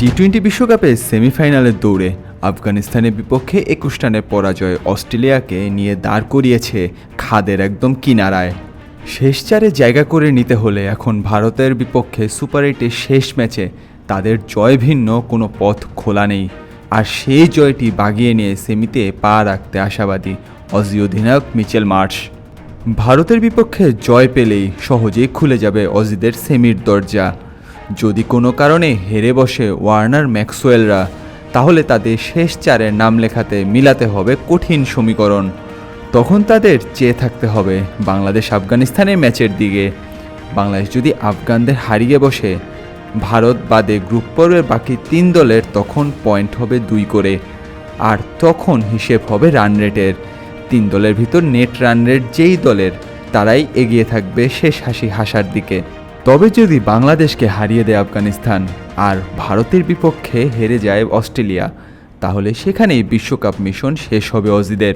T twenty বিশ্বকাপে সেমিফাইনালের দৌড়ে আফগানিস্তানের বিপক্ষে একুশ রানের পরাজয় অস্ট্রেলিয়াকে নিয়ে দাঁড় করিয়েছে খাদের একদম কিনারায়। শেষ চারে জায়গা করে নিতে হলে এখন ভারতের বিপক্ষে সুপার এইটের শেষ ম্যাচে তাদের জয় ভিন্ন কোনো পথ খোলা নেই। আর সেই জয়টি বাগিয়ে নিয়ে সেমিতে পা রাখতে আশাবাদী অজি অধিনায়ক মিচেল মার্শ। ভারতের বিপক্ষে জয় পেলেই সহজেই খুলে যাবে অজিদের সেমির দরজা। যদি কোনো কারণে হেরে বসে ওয়ার্নার ম্যাক্সওয়েলরা, তাহলে তাদের শেষ চারের নাম লেখাতে মিলাতে হবে কঠিন সমীকরণ। তখন তাদের চেয়ে থাকতে হবে বাংলাদেশ আফগানিস্তানের ম্যাচের দিকে। বাংলাদেশ যদি আফগানদের হারিয়ে বসে, ভারত বাদে গ্রুপ পর্বের বাকি তিন দলের তখন পয়েন্ট হবে দুই করে, আর তখন হিসেব হবে রান রেটের। তিন দলের ভিতর নেট রান রেট যেই দলের, তারাই এগিয়ে থাকবে শেষ হাসি হাসার দিকে। তবে যদি বাংলাদেশকে হারিয়ে দেয় আফগানিস্তান আর ভারতের বিপক্ষে হেরে যায় অস্ট্রেলিয়া তাহলে সেখানেই বিশ্বকাপ মিশন শেষ হবে অজিদের।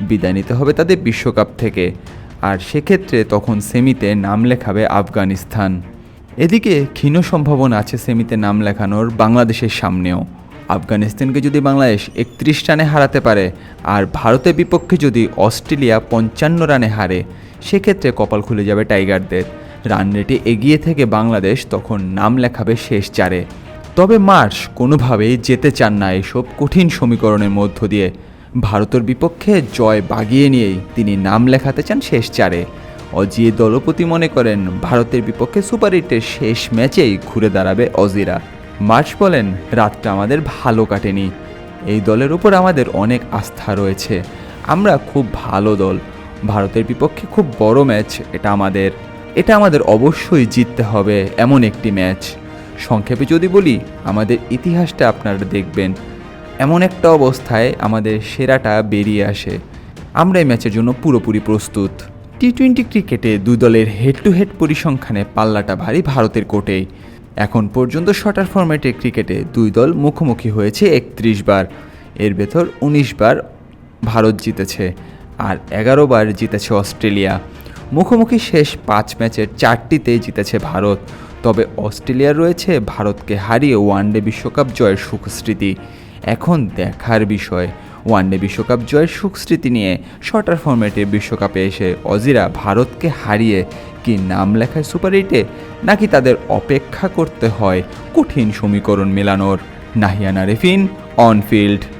বিদায় নিতে হবে তাদের বিশ্বকাপ থেকে আর সেক্ষেত্রে তখন সেমিতে নাম লেখাবে আফগানিস্তান। এদিকে ক্ষীণ সম্ভাবনা আছে সেমিতে নাম লেখানোর বাংলাদেশের সামনেও। আফগানিস্তানকে যদি বাংলাদেশ একত্রিশ রানে হারাতে পারে, আর ভারতের বিপক্ষে যদি অস্ট্রেলিয়া পঞ্চান্ন রানে হারে, সেক্ষেত্রে কপাল খুলে যাবে টাইগারদের। রান রেটে এগিয়ে থেকে বাংলাদেশ তখন নাম লেখাবে শেষ চারে। তবে মার্শ কোনোভাবেই যেতে চান না এসব কঠিন সমীকরণের মধ্য দিয়ে। ভারতের বিপক্ষে জয় বাগিয়ে নিয়েই তিনি নাম লেখাতে চান শেষ চারে। অজিয়ে দলপতি মনে করেন ভারতের বিপক্ষে সুপার এইটের শেষ ম্যাচেই ঘুরে দাঁড়াবে অজিরা। মার্চ বলেন, রাতটা আমাদের ভালো কাটেনি। এই দলের উপর আমাদের অনেক আস্থা রয়েছে। আমরা খুব ভালো দল। ভারতের বিপক্ষে খুব বড় ম্যাচ, এটা আমাদের। এটা আমাদের অবশ্যই জিততে হবে এমন একটি ম্যাচ। সংক্ষেপে যদি বলি, আমাদের ইতিহাসটা আপনারা দেখবেন। এমন একটা অবস্থায় আমাদের সেরাটা বেরিয়ে আসে। আমরা এই ম্যাচের জন্য পুরোপুরি প্রস্তুত। টি টোয়েন্টি ক্রিকেটে দুই দলের হেড টু হেড পরিসংখ্যানে পাল্লাটা ভারী ভারতের কোটেই এখন পর্যন্ত শটার ফরম্যাটের ক্রিকেটে দুই দল মুখোমুখি হয়েছে একত্রিশ বার। এর ভেতর উনিশ বার ভারত জিতেছে আর এগারো বার জিতেছে অস্ট্রেলিয়া। মুখোমুখি শেষ পাঁচ ম্যাচের চারটিতে জিতেছে ভারত। তবে অস্ট্রেলিয়া রয়েছে ভারতকে হারিয়ে ওয়ানডে বিশ্বকাপ জয়ের সুখস্মৃতি এখন দেখার বিষয় ওয়ানডে বিশ্বকাপ জয়ের সুখস্মৃতি নিয়ে শর্টার ফর্মেটে বিশ্বকাপে এসে অজিরা ভারতকে হারিয়ে কি নাম লেখায় সুপার এইটে, নাকি তাদের অপেক্ষা করতে হয় কঠিন সমীকরণ মেলানোর? নাহিয়ানা রেফিন অন ফিল্ড